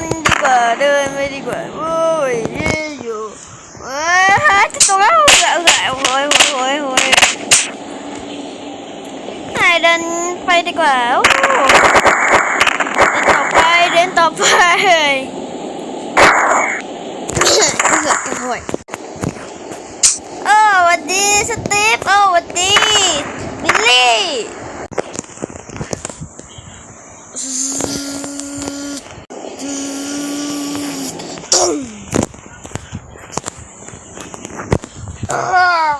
นดีกว่าเดินไปดีกว่าโอ้ยยืนอยู่เอ้ยจะตกแล้วโอ้ยโอ้ยโอ้ยโอ้ยไหนเดินไปดีกว่าโอ้เดินต่อไปเดินต่อไปเฮ้ยโอ้ยโอ้วัดดีสตีฟโอ้วัดดีบิลลี่ตุ้มอ้าว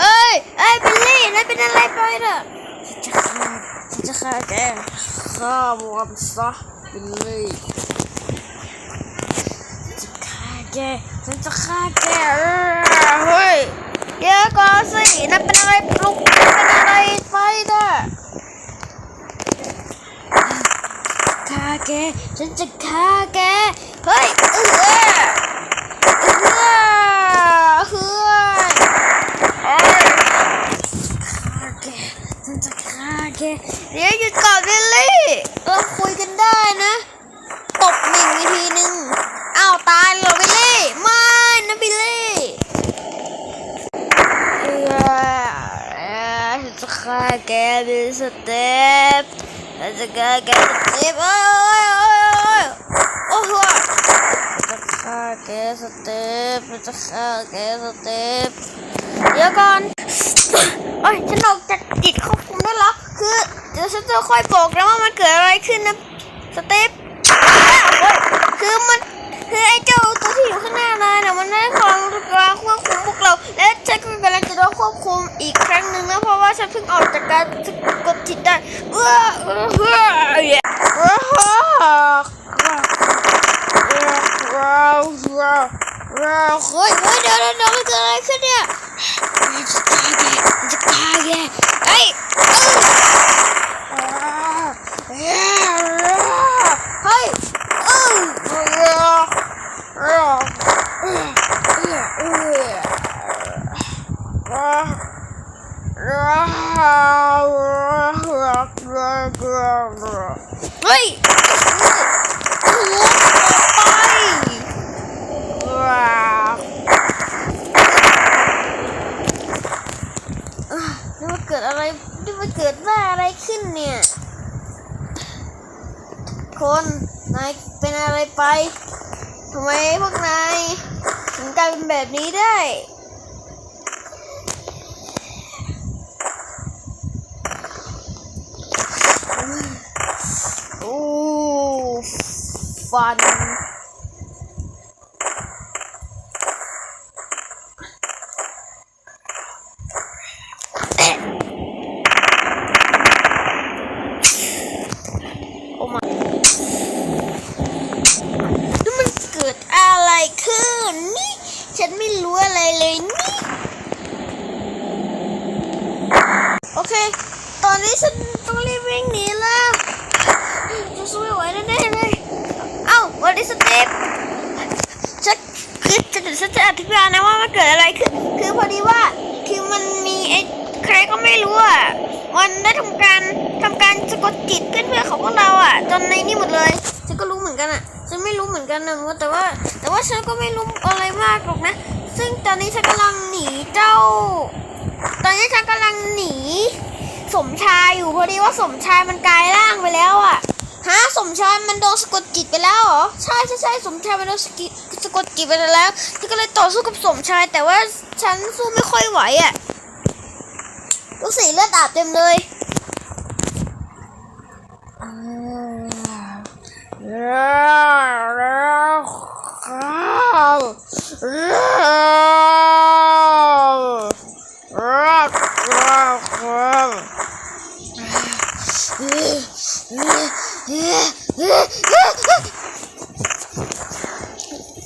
เอ้ยเอ้ยบิลลี่นายเป็นอะไรไปน่ะฉัน จะฆ่าฉันจะฆ่าแกฆ่าหมวกซะบิลลี่จะฆ่าแกฉันจะฆ่าแกเฮ้ยเดี๋ยวก่อนสินั่นเป็นอะไรปลุกเป็นอะไรไปน่ะฆ่าแกฉันจะฆ่าแกเฮ้ยเออเออเออเฮ้ยเอ้ยฆ่าแกฉันจะฆ่าแก เดี๋ยวหยุดก่อนบิลลี่เราคุยกันได้นะตบหนึ่งอีกทีหนึ่งอ้าวตายเลยเหรอบิลลี่ไม่นะบิลลี่เอ่อเอ่อฉันจะฆ่าแกบิลสเต็ปฉันจะฆ่าแกสเต็ปโอ้ยโอ้ยโอ้ยโอ้ยโอ้ยฉันจะฆ่าแกสเต็ปฉันจะฆ่าแกสเต็ปเดี๋ยวก่อนโอ้ยฉันออกจากจิตควบคุมได้แล้วคือเดี๋ยวฉันจะค่อยบอกนะว่ามันเกิดอะไรขึ้นนะสเต็ปคือมันคือไอ้เจ้าตัวที่อยู่ข้างหน้านายน่ะมันได้ความการควบคุมพวกเรา และฉันก็กำลังจะโดนควบคุมอีกครั้งหนึ่งนะเพราะว่าฉันเพิ่งออกจากการกดจิตได้เออเออเออเออเฮ้ยเฮ้ยเดี๋ยวเดี๋ยวมันเกิดอะไรขึ้นเนี่ยจะฆ่าแกจะฆ่าแกเฮ้ยเฮ้ย เฮ้ยหัวไปว้าวอะนี่มันเกิดอะไรนี่มันเกิดว่าอะไรขึ้น เนี่ย คนนายเป็นอะไรไปทำไมพวกนายถึงกลายเป็นแบบนี้ได้โอ้ฟัน โอ้มานี่มันเกิดอะไรขึ้นนี่ ฉันไม่รู้อะไร เลยนี่ โอเค ตอนนี้ฉันต้องรีบวิ่งหนีแล้วจะสู้ไม่ไหวแน่ๆเลย เอ้าวันนี้สเตปฉันคือจะฉันจะอธิบายนะว่ามันเกิดอะไรขึ้น คือพอดีว่าคือมันมีไอ้ใครก็ไม่รู้อะ มันได้ทำการทำการสะกดจิตเพื่อนๆของพวกเราอะ จนในนี่หมดเลย ฉันก็รู้เหมือนกันอะ ฉันไม่รู้เหมือนกันนะแต่ว่า แต่ว่าฉันก็ไม่รู้อะไรมากหรอกนะ ซึ่งตอนนี้ฉันกำลังหนีเจ้า ตอนนี้ฉันกำลังหนี สมชายอยู่พอดีว่าสมชายมันกลายร่างไปแล้วอะฮะสมชายมันโดนสะกดจิตไปแล้วเหรอใช่ใช่ใช่สมชายมันโดนสะกิสะกดจิตไปแล้วฉันก็เลยต่อสู้กับสมชาย แต่ว่าฉันสู้ไม่ค่อยไหวอะลูกสีเลือดอาบเต็มเลย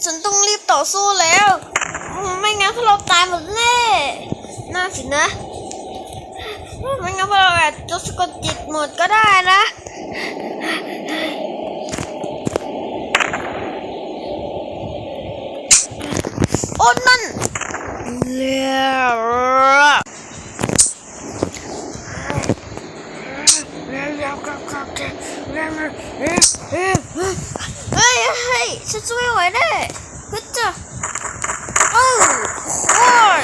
ฉันต้องรีบต่อสู้แล้ว ไม่งั้นพวกเราตายหมดแน่น่าสินะ ไม่งั้นพวกเราอาจจะสะกดจิตหมดก็ได้นะ โอ้ คนนั่นเลี้ยวเฮ้ยเฮ้ยฉันช่วยไหวแน่ฮึดจ้ะโอ้โอ้ย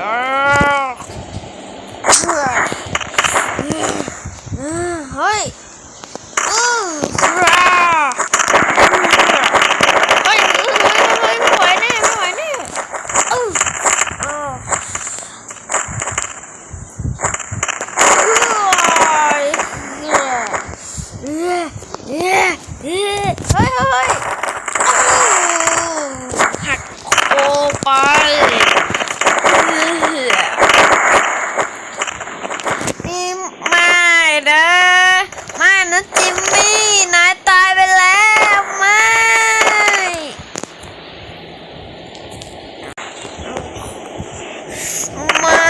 อ้าวเฮ้ยอื้อราเฮ้ยเฮ้ยเฮ้ยไม่ไหวแน่ไม่ไหวแน่อื้ออ้าวเฮ้ยเฮ้ยเฮ้ยเฮ้ยเฮ้ยหักโคไป นี่ไม่นะไม่นะจิมมี่นายตายไปแล้วไม่ไม่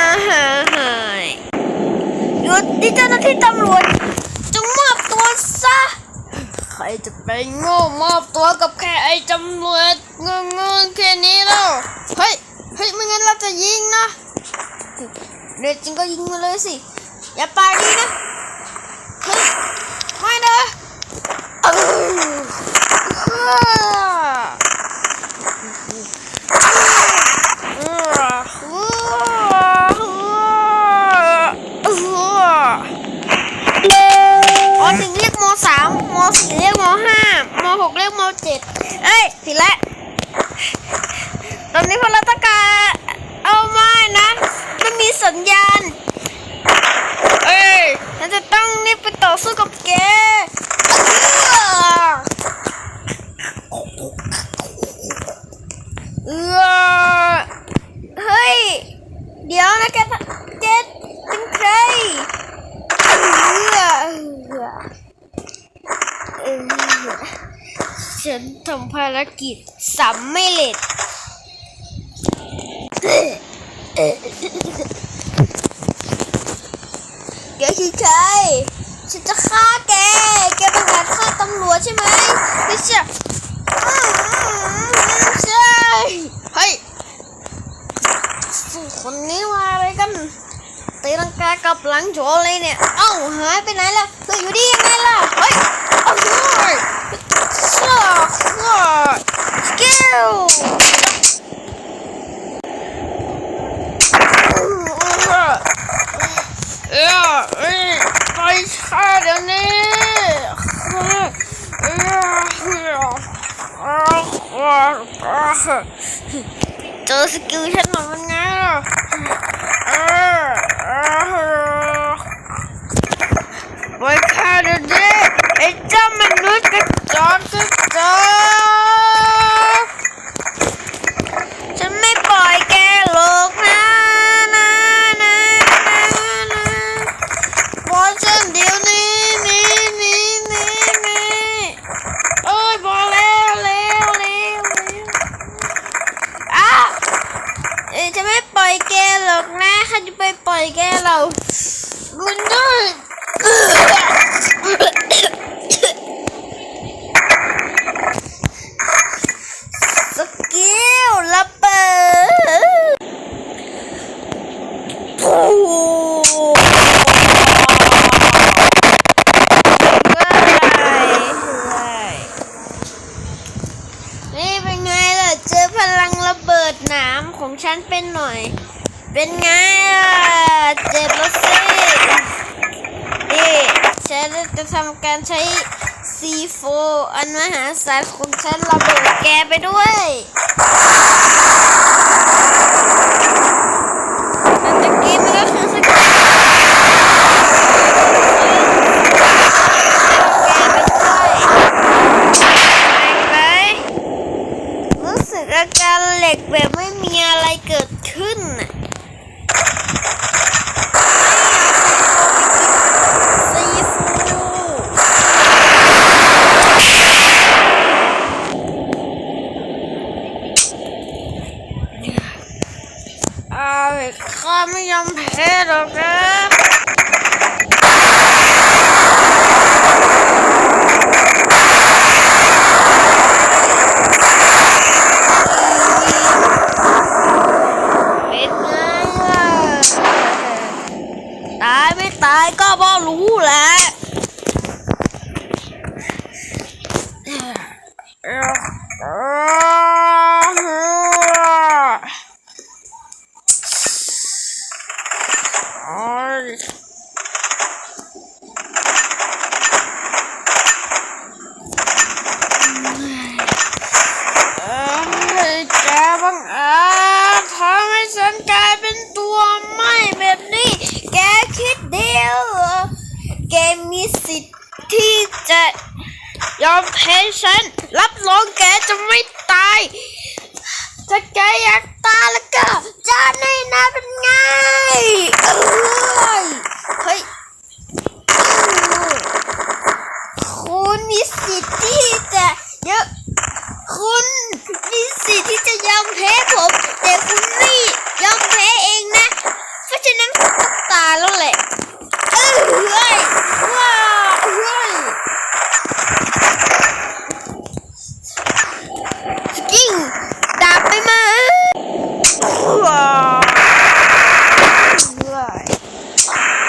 หยุดที่เจ้าหน้าที่ตำรวจจงมอบตัวซะ ใค รจะไปโง่มอบตัวกับแค่ไอ้ตำรวจเงงงๆแค่นี้แล้วเฮ้ยเฮ้ยไม่งั้นเราจะยิงนะเด็ดจริงก็ยิงมาเลยสิ อย่าปากดีนะเฮ้ยไม่นะเอออ๋อหนึ่งเรียกมสามมสี่เรียกมห้ามหกเรียกมเจ็ดเอ้ยผิดแล้วตอนนี้พวกเราต้องการเอาไม้นะไม่มีสัญญาณ เอ้ยฉันจะต้องรีบไปต่อ สู้กับแกเออเฮ้ย เดี๋ยวนะแกแกเป็นใครเออเออฉันทำภารกิจสำไม่เร็จ แกคือใคร ฉันจะฆ่าแก แกเป็นการฆ่าตำร วใช่ไหมไม่ใช่อืมไม่ใช่เฮ้ยสู้คนนี้มาอะไรกันตีลังกากับหลังโจเลยเนี่ย เอ้าหายไปไหนล่ะเธออยู่ดียังไงล่ะ เฮ้ย เอาเลยชอบว่าสกิล เออเอ้ยไปฆ่าเดี๋ยวนี้เออเออเจอ สกิลฉันหน่อยมันไงล่ะเออเออไว้ฆ่าเดี๋ยวนี้ไอ้เจ้ามนุษย์กระจอกกระจอกฉันไม่ปล่อยแกหรอกนะนะนะนะนะบอลฉันเดี๋ยวนี้นี่นี่นี่นี่เอ้ยบอลเร็วเร็วเร็วเร็วอ้าวเอ้ยจะไม่ปล่อยแกหรอกนะใครจะไปปล่อยแกเราบุญด้วยสกิลระเบิดโอ้โหนี่เป็นไงล่ะ เจอพลังระเบิดหนามของฉันเป็นหน่อย เป็นไงล่ะ เจ็บแล้วสิ นี่ฉันจะทำ การใช้ C4 อันมหาศาลของฉันระเบิดแกไปด้วยแล้วตะกี้มันก็คือสกิลแกไปด้วยแรงไหมรู้สึกอาการเหล็กแบบไม่มีอะไรเกิดขึ้นน่ะ แกบังอาจทำให้ฉันกลายเป็นตัวไม่แบบนี้ แกคิดเดียวแกมีสิทธิจะยอมแพ้ฉัน รับรองแกจะไม่ตาย ถ้าแกอยากตายแล้วก็จะในน้าเป็นไงเอ้ยเฮ้ยคุณมีสิทธิ์ที่จะเยอะคุณมีสิทธิ์ที่จะยอมแพ้ผม แต่คุณไม่ยอมแพ้ราะฉะนั้นคุณต้องตายแล้วแหละ เออเฮ้ยว้าวเฮ้ยยิงดาบไปมาว้าวเฮ้ย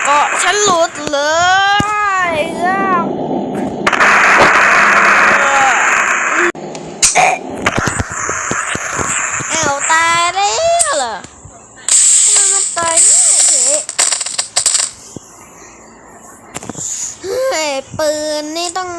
เกาะฉันหลุดเลยอ้าว เอ้าตายแล้วเหรอทำไมมันตายง่ายเถอะเฮ้ยปื นนี่ต้อง